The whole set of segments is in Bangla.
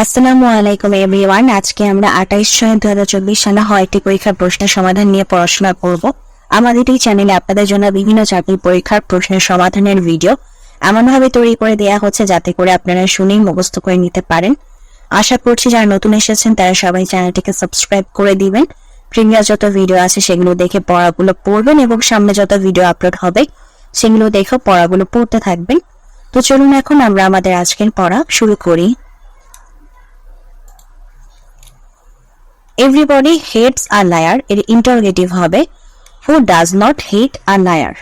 আসসালামু আলাইকুম এভরিওয়ান আজকে আমরা আঠাইশ ছয় দু হাজার চব্বিশ সালে হয়টি পরীক্ষার প্রশ্নের সমাধান নিয়ে পড়াশোনা করব। আমাদের এই চ্যানেলে আপনাদের জন্য বিভিন্ন চাকরির পরীক্ষার প্রশ্নের সমাধানের ভিডিও এমনভাবে তৈরি করে দেওয়া হচ্ছে যাতে করে আপনারা শুনেই মুখস্থ করে নিতে পারেন। আশা করছি যারা নতুন এসেছেন, তারা সবাই চ্যানেলটিকে সাবস্ক্রাইব করে দিবেন। প্রিমিয়ার যত ভিডিও আছে, সেগুলো দেখে পড়াগুলো পড়বেন এবং সামনে যত ভিডিও আপলোড হবে, সেগুলো দেখে পড়াগুলো পড়তে থাকবেন। তো চলুন এখন আমরা আমাদের আজকের পড়া শুরু করি। এভরিবডি হেটস আ লায়ার এর ইন্টারোগেটিভ হবে who does not hate a liar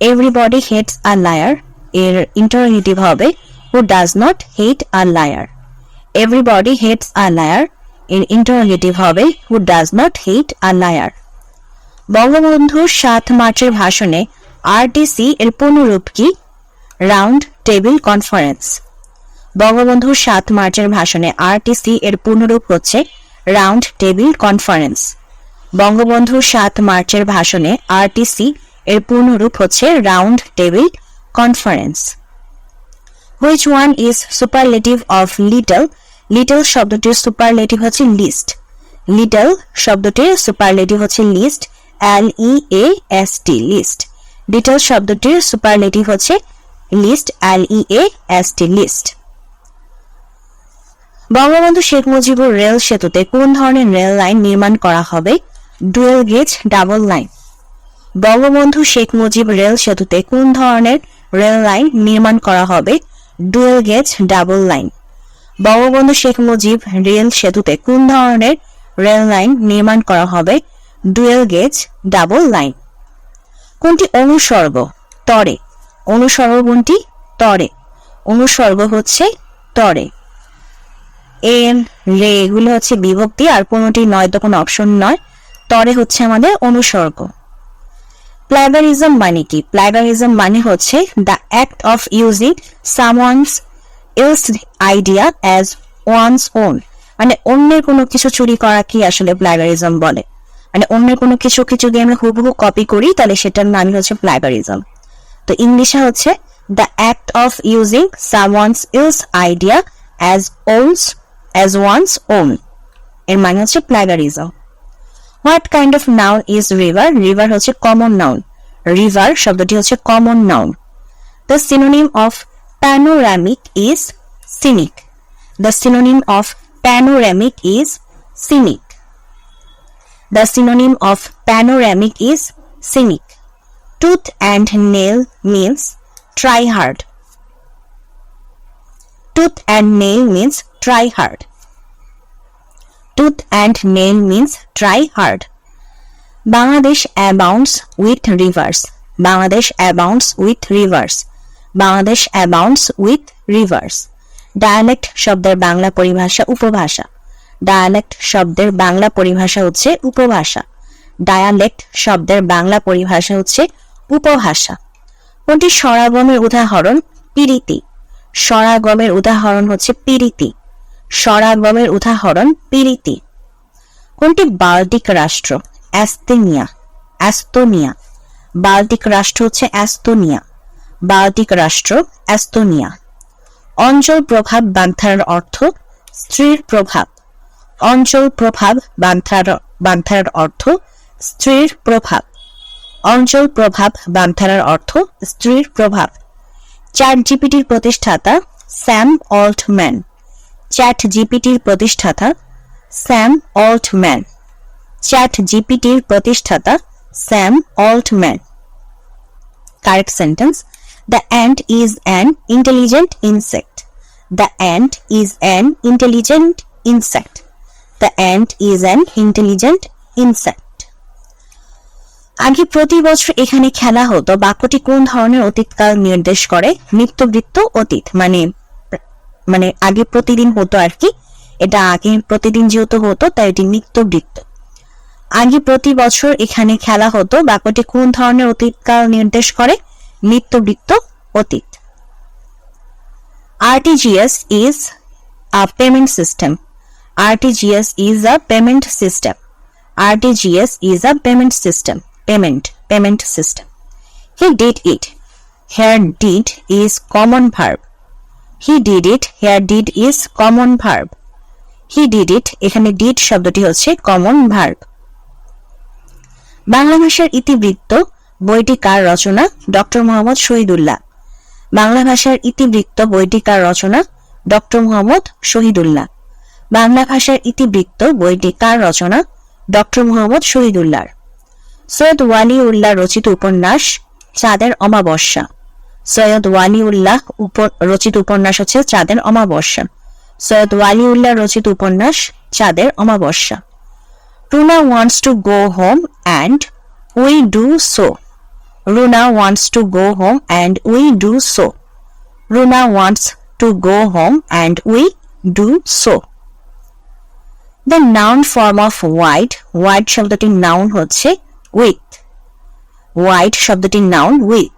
everybody hates a liar এর ইন্টারোগেটিভ হবে who does not hate a liar everybody hates a liar এর ইন্টারোগেটিভ হবে who does not hate a liar বঙ্গবন্ধুর সাত মার্চের ভাষণে আরটিসি এর পুনরূপ কি? রাউন্ড টেবিল কনফারেন্স বঙ্গবন্ধুর সাত মার্চের ভাষণে আরটিসি এর পুনরূপ হচ্ছে রাউন্ড টেবিল কনফারেন্স। বঙ্গবন্ধু সাত মার্চের ভাষণে আরটিসি এর পূর্ণরূপ হচ্ছে round table conference. Which one is superlative of little little শব্দটির সুপারলেটিভ হচ্ছে লিস্ট লিটল শব্দটির সুপারলেটিভ হচ্ছে least L E A S T least little শব্দটির সুপারলেটিভ হচ্ছে least L E A S T least Bangabandhu Sheikh Mujibur rail সেতুতে কোন ধরনের রেল লাইন নির্মাণ করা হবে? Dual gauge, double line. Bangabandhu Sheikh Mujib rail সেতুতে কোন ধরনের রেল লাইন নির্মাণ করা হবে? Dual gauge, double line. Bangabandhu Sheikh Mujib rail সেতুতে কোন ধরনের রেল লাইন নির্মাণ করা হবে? Dual gauge, double line. কোনটি অনুসর্গ? তরে। অনুসর্গ কোনটি তরে। অনুসর্গ হচ্ছে তরে। এন, রে এগুলো হচ্ছে বিভক্তি আর কোনোটি নয় তো কোনো অপশন নয়। তরে হচ্ছে আমাদের অনুসর্গ। প্ল্যাগারিজম মানে কি? প্ল্যাগারিজম মানে হচ্ছে the act of using someone's else idea as one's own মানে অন্যের কোনো কিছু চুরি করা কি আসলে প্ল্যাগারিজম বলে? মানে অন্যের কোনো কিছু কিছু দিয়ে আমরা হুবহু কপি করি, তাহলে সেটার নামই হচ্ছে প্ল্যাগারিজম তো ইংলিশে হচ্ছে the act of using someone's else idea as owns as one's own. এর মানে হচ্ছে plagiarism what kind of noun is river river হচ্ছে কমন নাউন রিভার শব্দটি হচ্ছে common noun the synonym of panoramic is scenic the synonym of panoramic is scenic the synonym of panoramic is scenic tooth and nail means try hard Tooth and nail means try hard. Tooth and nail means try hard. Bangladesh abounds with rivers. Bangladesh abounds with rivers. Bangladesh abounds with rivers. Dialect শব্দের বাংলা পরিভাষা উপভাষা ডায়ালেক্ট শব্দের বাংলা পরিভাষা হচ্ছে উপভাষা ডায়ালেক্ট শব্দের বাংলা পরিভাষা হচ্ছে উপভাষা কোনটি স্বরাগমের উদাহরণ পিরিতি স্বরাগমের উদাহরণ হচ্ছে পিরিতি স্বরাগমের উদাহরণ পিরিতি। কোনটি বাল্টিক রাষ্ট্র? অ্যাস্তেনিয়া। অ্যাস্তোনিয়া। বাল্টিক রাষ্ট্র হচ্ছে অ্যাস্তোনিয়া। বাল্টিক রাষ্ট্র অ্যাস্তোনিয়া। অঞ্চল প্রভাব বান্ধার অর্থ স্ত্রীর প্রভাব। অঞ্চল প্রভাব বান্ধার বান্ধার অর্থ স্ত্রীর প্রভাব। অঞ্চল প্রভাব বান্ধারার অর্থ স্ত্রীর প্রভাব। চ্যাট জিপিটির প্রতিষ্ঠাতা স্যাম অল্টম্যান। চ্যাট জিপিটির প্রতিষ্ঠাতা স্যাম অল্টম্যান। চ্যাট জিপিটির প্রতিষ্ঠাতা Sam Altman. Correct sentence the ant is an intelligent insect the ant is an intelligent insect the ant is an intelligent insect আগে প্রতি বছর এখানে খেলা হতো। বাক্যটি কোন ধরনের অতীতকাল নির্দেশ করে? নিত্যবৃত্ত অতীত মানে মানে আগে প্রতিদিন হতো আর কি এটা আগে প্রতিদিন যেহেতু হতো তাই এটি নিত্যবৃত্ত আগে প্রতি বছর এখানে খেলা হতো বাক্যটি কোন ধরনের অতীতকাল নির্দেশ করে নিত্যবৃত্ত অতীত RTGS is a payment system RTGS is a payment system RTGS is a payment system. Payment, payment system. He did it. Here did is common verb. He did it here did is common verb he did it এখানে ডিড শব্দটি হচ্ছে কমন ভার্ব বাংলা ভাষার ইতিবৃত্ত বইটি কার রচনা? ডক্টর মোহাম্মদ শহীদুল্লাহ। বাংলা ভাষার ইতিবৃত্ত বইটি কার রচনা? ডক্টর মোহাম্মদ শহীদুল্লাহ। বাংলা ভাষার ইতিবৃত্ত বইটি কার রচনা? ডক্টর মোহাম্মদ শহীদুল্লাহ সৈয়দ ওয়ালি উল্লাহ রচিত উপন্যাস, চাঁদের অমাবস্যা। সৈয়দ ওয়ালি উল্লাহ রচিত উপন্যাস হচ্ছে চাঁদের অমাবস্যা। সৈয়দ ওয়ালি উল্লাহ রচিত উপন্যাস চাঁদের অমাবস্যা। Runa wants to go home and we do so. Runa wants to go home and we do so. Runa wants to go home and we do so. The noun form of white white শব্দটির নাউন হচ্ছে উইথ। হোয়াইট শব্দটির নাউন উইথ।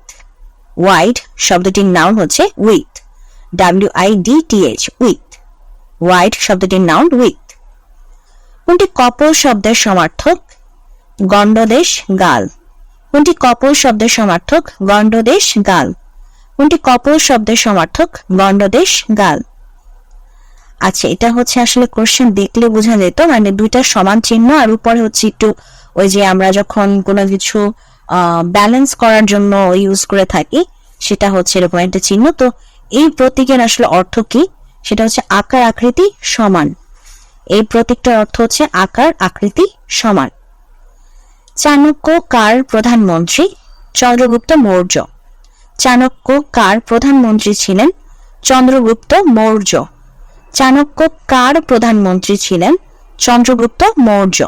হোয়াইট শব্দটির নাউন হচ্ছে width W I D T H width wide শব্দটির নাউন উইথ কোনটি কপল শব্দের সমার্থক? গণ্ডদেশ, গাল। কোনটি কপল শব্দের সমার্থক? গণ্ডদেশ, গাল। কোনটি কপল শব্দের সমার্থক? গণ্ডদেশ, গাল। আচ্ছা এটা হচ্ছে আসলে কোশ্চেন দেখলে বোঝা যেত। মানে দুইটা সমান চিহ্ন আর উপরে হচ্ছে একটু ওই যে আমরা যখন কোনো কিছু ব্যালেন্স করার জন্য ইউজ করে থাকি, সেটা হচ্ছে এরকম একটা চিহ্ন। তো এই প্রতীকের আসলে অর্থ কি? সেটা হচ্ছে আকার, আকৃতি, সমান। এই প্রতীকটার অর্থ হচ্ছে আকার, আকৃতি, সমান। চাণক্য, কার, প্রধানমন্ত্রী, চন্দ্রগুপ্ত, মৌর্য। চাণক্য, কার, প্রধানমন্ত্রী ছিলেন, চন্দ্রগুপ্ত, মৌর্য। চাণক্য, কার, প্রধানমন্ত্রী ছিলেন, চন্দ্রগুপ্ত, মৌর্য।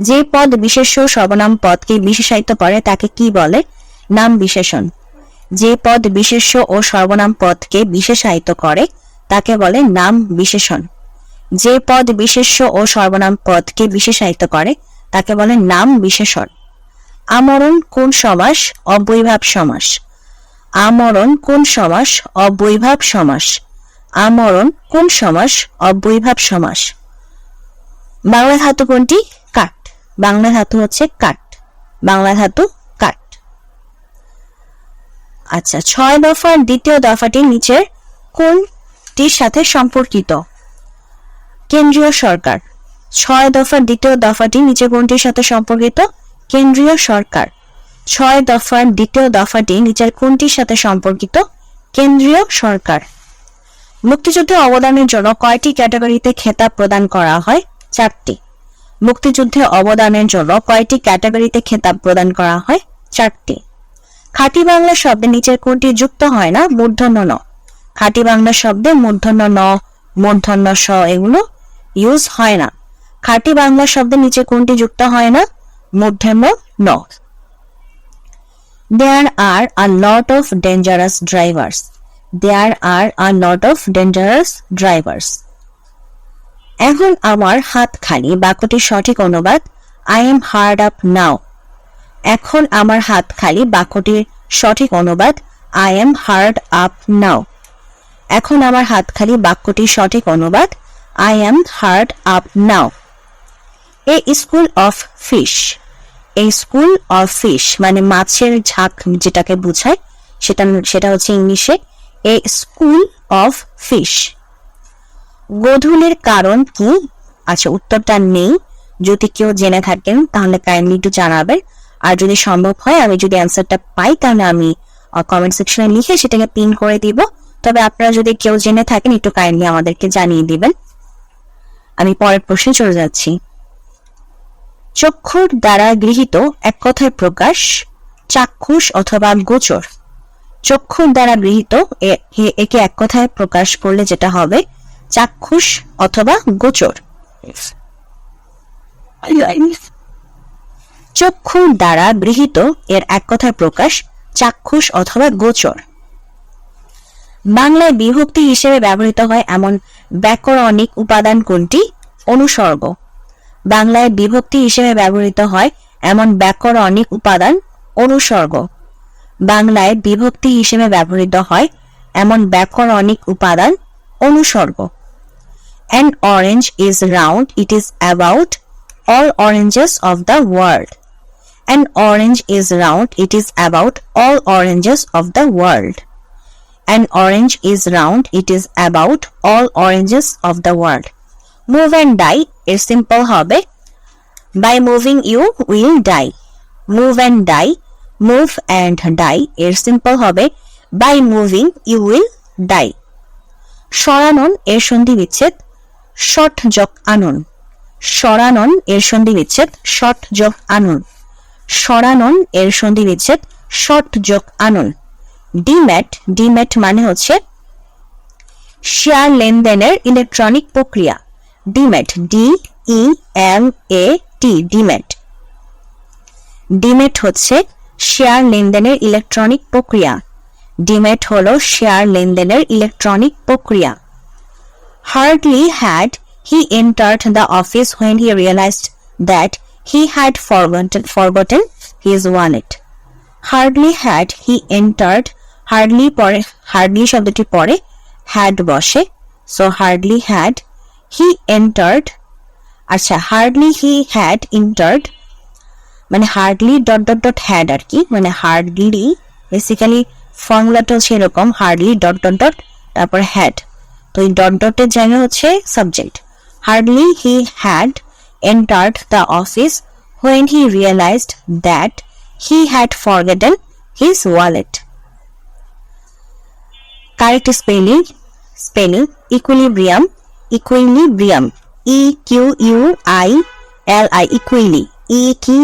যে পদ বিশেষ্য সর্বনাম পদকে বিশেষায়িত করে, তাকে কি বলে? নাম বিশেষণ। যে পদ বিশেষ্য ও সর্বনাম পদকে বিশেষায়িত করে, তাকে বলে নাম বিশেষণ। যে পদ বিশেষ্য ও সর্বনাম পদকে বিশেষায়িত করে, তাকে বলে নাম বিশেষণ। আমরণ কোন সমাস? অবৈভাব সমাস। আমরণ কোন সমাস? অবৈভাব সমাস। আমরণ কোন সমাস? অবৈভাব সমাস। বাংলা ধাতু কোনটি? বাংলা ধাতু হচ্ছে কাট বাংলা ধাতু কাট আচ্ছা ছয় দফার দ্বিতীয় দফাটি নিচের কোনটির সাথে সম্পর্কিত? কেন্দ্রীয় সরকার। ছয় দফার দ্বিতীয় দফাটি নিচে কোনটির সাথে সম্পর্কিত? কেন্দ্রীয় সরকার। ছয় দফার দ্বিতীয় দফাটি নিচের কোনটির সাথে সম্পর্কিত? কেন্দ্রীয় সরকার। মুক্তিযুদ্ধে অবদানের জন্য কয়টি ক্যাটাগরিতে খেতাব প্রদান করা হয়? চারটি। মুক্তিযুদ্ধে অবদানের জন্য কয়টি ক্যাটাগরিতে খেতাব প্রদান করা হয়, চারটি। খাঁটি বাংলা শব্দে নিচের কোনটি যুক্ত হয় না? মূর্ধন্য ন। খাঁটি বাংলা শব্দে মূর্ধন্য ন, মূর্ধন্য স এগুলো ইউজ হয় না। খাঁটি বাংলা শব্দে নিচে কোনটি যুক্ত হয় না? মূর্ধন্য ন। There are a lot of dangerous drivers there are a lot of dangerous drivers এখন আমার হাত খালি, বাক্যটির সঠিক অনুবাদ I am hard up now এখন আমার হাত খালি, বাক্যটির সঠিক অনুবাদ I am hard up now এখন আমার হাত খালি, বাক্যটির সঠিক অনুবাদ I am hard up now a school of fish. A school of fish মানে মাছের ঝাঁক যেটাকে বোঝায়, সেটা সেটা হচ্ছে ইংলিশে। A school of fish. গোধূলের কারণ কি? আচ্ছা উত্তরটা নেই। যদি কেউ জেনে থাকেন, তাহলে কাইন্ডলি একটু জানাবেন। আর যদি সম্ভব হয়, আমি যদি অ্যান্সারটা পাই, তাহলে আমি কমেন্ট সেকশনে লিখে সেটাকে পিন করে দিব। তবে আপনারা যদি কেউ জেনে থাকেন, একটু কাইন্ডলি আমাদেরকে জানিয়ে দিবেন। আমি পরের প্রশ্নে চলে যাচ্ছি। চক্ষুর দ্বারা গৃহীত এক কথায় প্রকাশ, চাক্ষুষ অথবা গোচর। চক্ষুর দ্বারা গৃহীত একে এক কথায় প্রকাশ করলে যেটা হবে চাক্ষুষ অথবা গোচর। চক্ষু দ্বারা গৃহীত এর এক কথায় প্রকাশ চাক্ষুষ অথবা গোচর। বাংলায় বিভক্তি হিসেবে ব্যবহৃত হয় এমন ব্যাকরণিক উপাদান কোনটি? অনুসর্গ। বাংলায় বিভক্তি হিসেবে ব্যবহৃত হয় এমন ব্যাকরণিক উপাদান অনুসর্গ। বাংলায় বিভক্তি হিসেবে ব্যবহৃত হয় এমন ব্যাকরণিক উপাদান অনুসর্গ। An orange is round, it is about all oranges of the world. An orange is round, it is about all oranges of the world. An orange is round. It is about all oranges of the world. Move and die এর সিম্পল হবে By moving you will die. Move and die. Move and die এর সিম্পল হবে By moving you will die. সরানন এর সন্ধি বিচ্ছেদ শট যোগ আনন। সরানন এর সন্ধি বিচ্ছেদ শট যোগ আনন। সরানন এর সন্ধি বিচ্ছেদ শট যোগ আনন। ডিম্যাট ডিম্যাট মানে হচ্ছে শেয়ার লেনদেনের ইলেকট্রনিক প্রক্রিয়া। Demat D E M A T demat demat হচ্ছে শেয়ার লেনদেনের ইলেকট্রনিক প্রক্রিয়া। ডিমেট হলো শেয়ার লেনদেনের ইলেকট্রনিক প্রক্রিয়া। Hardly had he entered the office when he realized that he had forgotten, forgotten his wallet. Hardly had he entered, hardly পরে hardly শব্দটি পরে had বসে so hardly had he entered আচ্ছা hardly he had entered মানে hardly dot dot dot had আর কি মানে হার্ডলি বেসিক্যালি ফর্মুলাটা এরকম হার্ডলি ডট ডট ডট তারপর হ্যাড তো এই ডট ডটের জায়গা হচ্ছে subject hardly he had entered the office when he realised that he had forgotten his wallet correct spelling spelling equilibrium equilibrium E Q U I L I equili E কি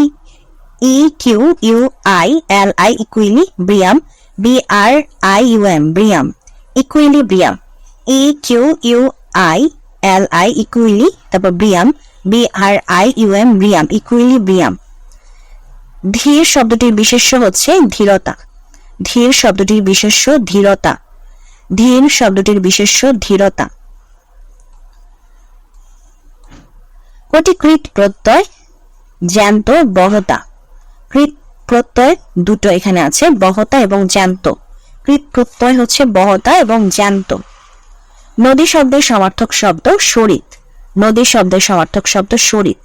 E Q U I L I equilibrium B R I U M brium equilibrium E Q U I L I equili তারপর brium B R I U M brium equilibrium ধীর শব্দটির বিশেষ্য হচ্ছে ধীরতা। ধীর শব্দটির বিশেষ্য ধীরতা। ধীর শব্দটির বিশেষ্য ধীরতা। কোটি কৃত প্রত্যয়, জ্যান্ত, বহতা। কৃত প্রত্যয় দুটো এখানে আছে, বহতা এবং জ্যান্ত। কৃত প্রত্যয় হচ্ছে বহতা এবং জ্যান্ত। নদী শব্দের সমার্থক শব্দ শরিত নদী শব্দের সমার্থক শব্দ শরিত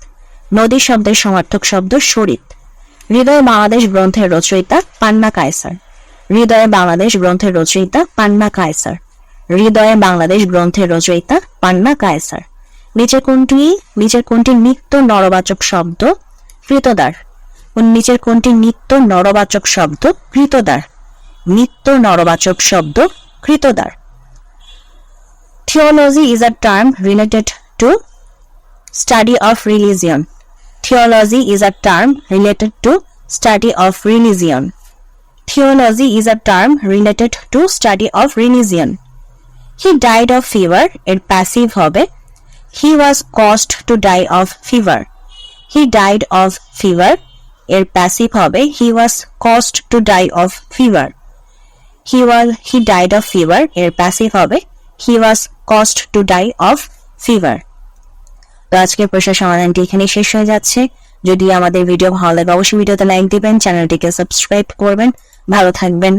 নদী শব্দের সমার্থক শব্দ শরিত হৃদয় বাংলাদেশ গ্রন্থের রচয়িতা পান্না কায়সার। হৃদয়ে বাংলাদেশ গ্রন্থের রচয়িতা পান্না কায়সার। হৃদয়ে বাংলাদেশ গ্রন্থের রচয়িতা পান্না কায়সার। নিচের কোনটি? নিচের কোনটি নিত্য নরবাচক শব্দ? কৃতদার। নিচের কোনটি নিত্য নরবাচক শব্দ? কৃতদার। নিত্য নরবাচক শব্দ? কৃতদার। Theology is a term related to study of religion. Theology is a term related to study of religion. Theology is a term related to study of religion. He died of fever. এর passive হবে He was caused to die of fever. He died of fever. এর passive হবে He was caused to die of fever. He was he died of fever. এর passive হবে He was caused to die of fever তো আজকের প্রশ্ন সমাধানটি এখানে শেষ হয়ে যাচ্ছে। যদি আমাদের ভিডিও ভালো লাগে, অবশ্যই ভিডিওতে লাইক দিবেন চ্যানেলটিকে সাবস্ক্রাইব করবেন। ভালো থাকবেন।